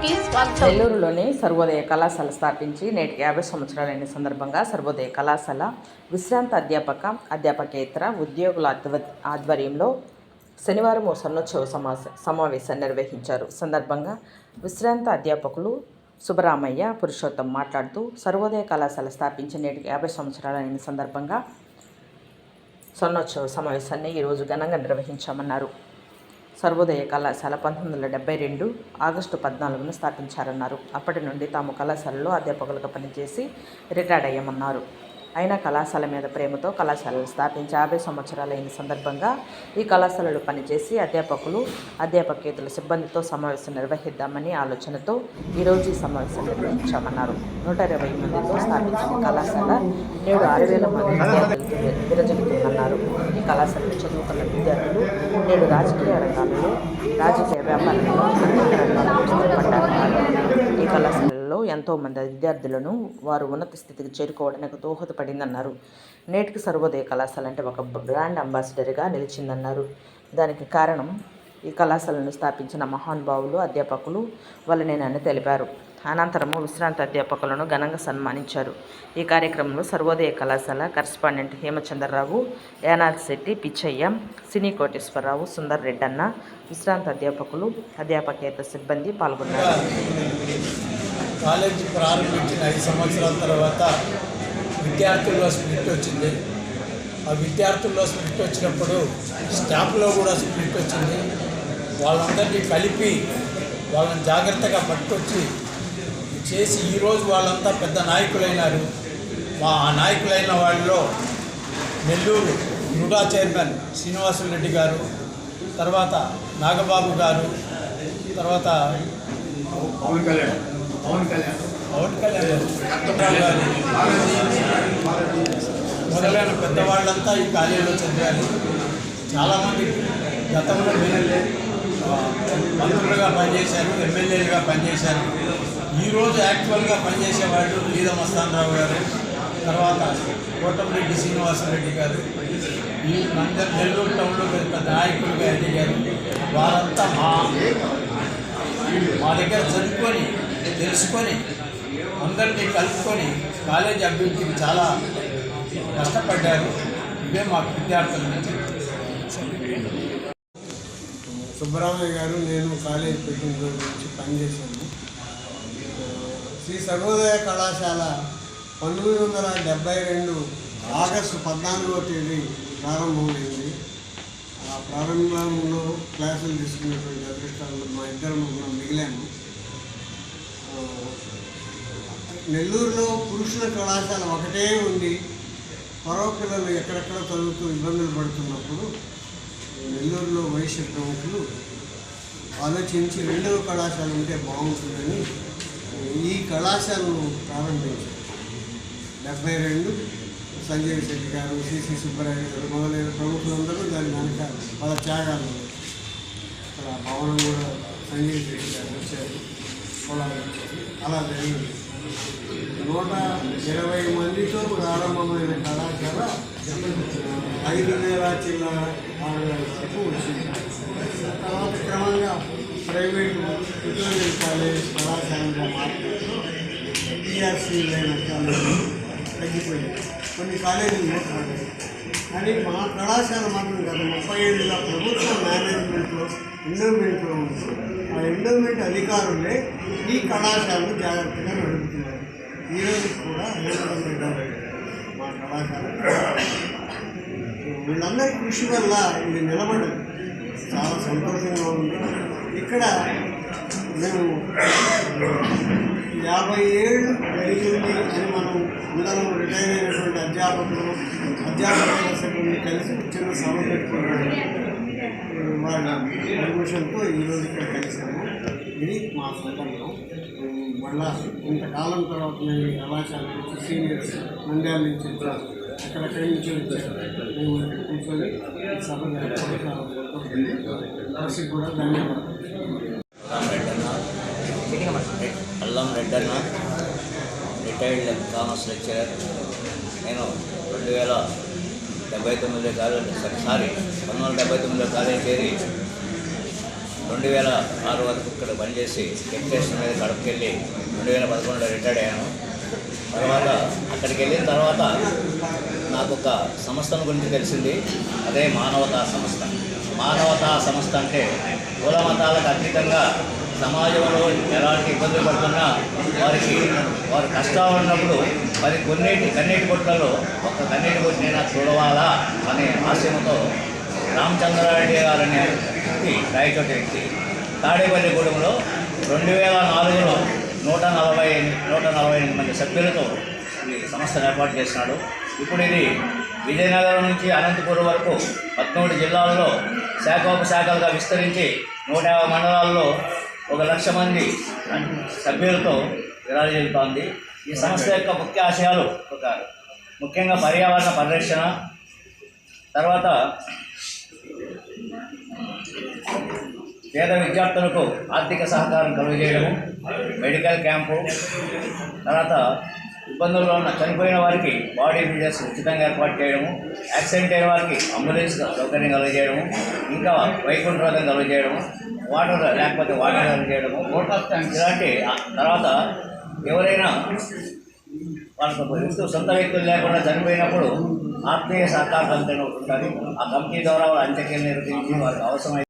నెల్లూరులోని సర్వోదయ కళాశాల స్థాపించి నేటికి యాభై సంవత్సరాలైన సందర్భంగా సర్వోదయ కళాశాల విశ్రాంత అధ్యాపక అధ్యాపకేతర ఉద్యోగుల ఆధ్వ- ఆధ్వర్యంలో శనివారం ఓ సన్నోత్సవ సమాస సమావేశాన్ని నిర్వహించారు. సందర్భంగా విశ్రాంత అధ్యాపకులు సుబ్బరామయ్య పురుషోత్తం మాట్లాడుతూ సర్వోదయ కళాశాల స్థాపించి నేటికి యాభై సంవత్సరాలైన సందర్భంగా స్వర్ణోత్సవ సమావేశాన్ని ఈరోజు ఘనంగా నిర్వహించామన్నారు. సర్వోదయ కళాశాల పంతొమ్మిది వందల డెబ్బై రెండు ఆగస్టు పద్నాలుగున స్థాపించారన్నారు. అప్పటి నుండి తాము కళాశాలలో అధ్యాపకులుగా పనిచేసి రిటైర్డ్ అయ్యామన్నారు. అయినా కళాశాల మీద ప్రేమతో కళాశాలలు స్థాపించి యాభై సంవత్సరాలైన సందర్భంగా ఈ కళాశాలలో పనిచేసి అధ్యాపకులు అధ్యాపకేతల సిబ్బందితో సమావేశం నిర్వహిద్దామని ఆలోచనతో ఈరోజు ఈ సమావేశం నిర్వహించామన్నారు. నూట ఇరవై మందితో స్థాపించిన కళాశాల నేడు ఆరు వేల మంది విద్యార్థులతో ఈ కళాశాలలో చదువుకున్న విద్యార్థులు నేడు రాజకీయ రంగాలలో రాజకీయ వ్యాపారంలో అనేక రంగాల్లో స్థిరపడ్డారన్నారు. ఈ కళాశాల ఎంతోమంది విద్యార్థులను వారు ఉన్నత స్థితికి చేరుకోవడానికి దోహదపడిందన్నారు. నేటికి సర్వోదయ కళాశాల అంటే ఒక బ్రాండ్ అంబాసిడర్గా నిలిచిందన్నారు. దానికి కారణం ఈ కళాశాలను స్థాపించిన మహానుభావులు అధ్యాపకులు వల్లనేనని తెలిపారు. అనంతరము విశ్రాంత అధ్యాపకులను ఘనంగా సన్మానించారు. ఈ కార్యక్రమంలో సర్వోదయ కళాశాల కరస్పాండెంట్ హేమచంద్రరావు యానాథ్ శెట్టి పిచ్చయ్య సినీ కోటేశ్వరరావు సుందర్ రెడ్డన్న విశ్రాంత అధ్యాపకులు అధ్యాపకేతర సిబ్బంది పాల్గొన్నారు. కాలేజీ ప్రారంభించిన ఐదు సంవత్సరాల తర్వాత విద్యార్థుల్లో స్ప్లిట్ వచ్చింది. ఆ విద్యార్థుల్లో స్ప్లిట్ వచ్చినప్పుడు స్టాఫ్లో కూడా స్ప్లిట్ వచ్చింది. వాళ్ళందరినీ కలిపి వాళ్ళని జాగ్రత్తగా పట్టుకొచ్చి చేసి ఈరోజు వాళ్ళంతా పెద్ద నాయకులైనారు. మా ఆ నాయకులైన వాళ్ళలో నెల్లూరు నుడా చైర్మన్ శ్రీనివాసులు రెడ్డి గారు తర్వాత నాగబాబు గారు తర్వాత పవన్ కళ్యాణ్. పవన్ కళ్యాణ్. పవన్ కళ్యాణ్ మొదలైన పెద్దవాళ్ళంతా ఈ కాలేజీలో చదివారు. చాలామంది గతంలో ఎమ్మెల్యే మంత్రులుగా పనిచేశారు ఎమ్మెల్యేలుగా పనిచేశారు. ఈరోజు యాక్చువల్గా పనిచేసేవాళ్ళు లీద మస్తానరావు గారు తర్వాత కోటంరెడ్డి శ్రీనివాసరెడ్డి గారు ఈ అందరు నెల్లూరు టౌన్లో పెద్ద నాయకులుగా ఎదిగారు వారంతా మా మా దగ్గర చదువుకొని తెలుసుకొని అందరినీ కలుపుకొని కాలేజీ అభివృద్ధికి చాలా కష్టపడ్డారు. ఇవే మా విద్యార్థుల నుంచి. సుబ్బరామయ్య గారు నేను కాలేజ్ పెట్టిన రోజు నుంచి పనిచేశాను శ్రీ సర్వోదయ కళాశాల పంతొమ్మిది వందల డెబ్బై రెండు ఆగస్టు పద్నాలుగో తేదీ ప్రారంభమైంది. ఆ ప్రారంభంలో క్లాసులు తీసుకున్నటువంటి అదృష్టాలు మా ఇద్దరు మిగిలాము. నెల్లూరులో పురుషుల కళాశాల ఒకటే ఉంది. మరో పిల్లలు ఎక్కడెక్కడ చదువుతూ ఇబ్బందులు పడుతున్నప్పుడు నెల్లూరులో వైశ్య ప్రముఖులు ఆలోచించి రెండవ కళాశాల ఉంటే బాగుంటుందని ఈ కళాశాలను ప్రారంభించారు. డెబ్బై రెండు సంజయ్ శెట్టి గారు సిసి సుబ్బరాయ గారు మొదలైన ప్రముఖులందరూ దాని వెనక వాళ్ళ త్యాగాలు ఉన్నాయి. అక్కడ భవనం కూడా సంజయ్ శెట్టి గారు వచ్చారు పొలాలు వచ్చారు. అలా జరిగింది. నూట ఇరవై మందితో ప్రారంభమైన కళాశాల ఐదు వేల చిల్లర ఆరు వేల వరకు వచ్చింది. తర్వాత క్రమంగా ప్రైవేట్ ట్యూటోరియల్ కాలేజ్ కళాశాలలో మార్పులతో టీఆర్సీ లేన కాలేజీ తగ్గిపోయింది. కొన్ని కాలేజీలు మూతపడ్డాయి. కానీ మా కళాశాల మాత్రం గత ముప్పై ఏళ్ళుగా ప్రభుత్వ మేనేజ్మెంట్లో ఎండోమెంట్లో ఉంది. ఆ ఎండోమెంట్ అధికారులే ఈ కళాశాలను జాగ్రత్తగా నడుపుతున్నారు. ఈరోజు కూడా హేమచంద్ర గారు మా కళాశాల. వీళ్ళందరి కృషి వల్ల ఇది నిలబడదు. చాలా సంతోషంగా ఉంది. ఇక్కడ మేము యాభై ఏళ్ళు జరిగింది అని మనం అందరం రిటైర్ అయినటువంటి అధ్యాపకులు అధ్యాపక సిబ్బంది కలిసి చిన్న సభ పెట్టుకున్నాడు వాళ్ళ పర్మిషన్తో ఈరోజు ఇక్కడ కలిసాము. ఇది మా సంకల్పం మళ్ళా ఇంతకాలం తర్వాత నేను కళాశాల నుంచి సీనియర్స్ మండ్యాల నుంచి వచ్చారు అక్కడక్కడి నుంచి వచ్చారు మేము ఇక్కడ కూర్చొని సభ కలిసి కూడా ధన్యవాదాలు. శర్మ రిటైర్డ్ కామర్స్ లెక్చరర్ నేను రెండు వేల డెబ్బై తొమ్మిదిలో కాలేజీ సారీ పంతొమ్మిది వందల డెబ్బై తొమ్మిదిలో కాలేజీ చేరి రెండు వేల ఆరు వరకు ఇక్కడ పనిచేసి ఎడ్యుకేషన్ మీద కడపకెళ్ళి రెండు వేల పదకొండులో రిటైర్డ్ అయ్యాను. తర్వాత అక్కడికి వెళ్ళిన తర్వాత నాకు ఒక సంస్థను గురించి తెలిసింది. అదే మానవతా సంస్థ. మానవతా సంస్థ అంటే కుల మతాలకు అతీతంగా సమాజంలో ఎలాంటి ఇబ్బందులు పడుతున్నా వారికి వారి కష్టాలు ఉన్నప్పుడు మరి కొన్నిటి కన్నీటి బొట్టలో ఒక కన్నీటి నేను చూడవాలా అనే ఆశయంతో రామచంద్రారెడ్డి గారు అనే వ్యక్తి రాయచోటి వ్యక్తి తాడేపల్లిగూడెంలో రెండు వేల నాలుగులో నూట నలభై నూట నలభై ఎనిమిది మంది సభ్యులతో ఈ సంస్థను ఏర్పాటు చేసినాడు. ఇప్పుడు ఇది విజయనగరం నుంచి అనంతపురం వరకు పద్మూడు జిల్లాల్లో శాఖోపశాఖలుగా విస్తరించి నూట యాభై మండలాల్లో ఒక లక్ష మంది సభ్యులతో విరాజిల్లుతోంది ఈ సంస్థ యొక్క ముఖ్య ఆశయాలు ఒక ముఖ్యంగా పర్యావరణ పరిరక్షణ తర్వాత పేద విద్యార్థులకు ఆర్థిక సహకారం కలుగజేయడము మెడికల్ క్యాంపు తర్వాత ఇబ్బందుల్లో ఉన్న చనిపోయిన వారికి బాడీ బిల్డర్స్ ఉచితంగా ఏర్పాటు చేయడము యాక్సిడెంట్ అయిన వారికి అంబులెన్స్ సౌకర్యం కలుగజేయడము ఇంకా వైకుంఠ రోగం కలుగజేయడము వాటర్ లేకపోతే వాటర్ కలుగజేయడము వాటర్ ట్యాంక్ ఇలాంటి తర్వాత ఎవరైనా వాళ్ళకు వ్యక్తులు సొంత వ్యక్తులు లేకుండా చనిపోయినప్పుడు ఆత్మీయ సహకార కమిటీ ఒకటి ఉంటుంది ఆ కమిటీ ద్వారా వాళ్ళ అంత్యక్రియలు నిర్వహించి వారికి అవసరమైన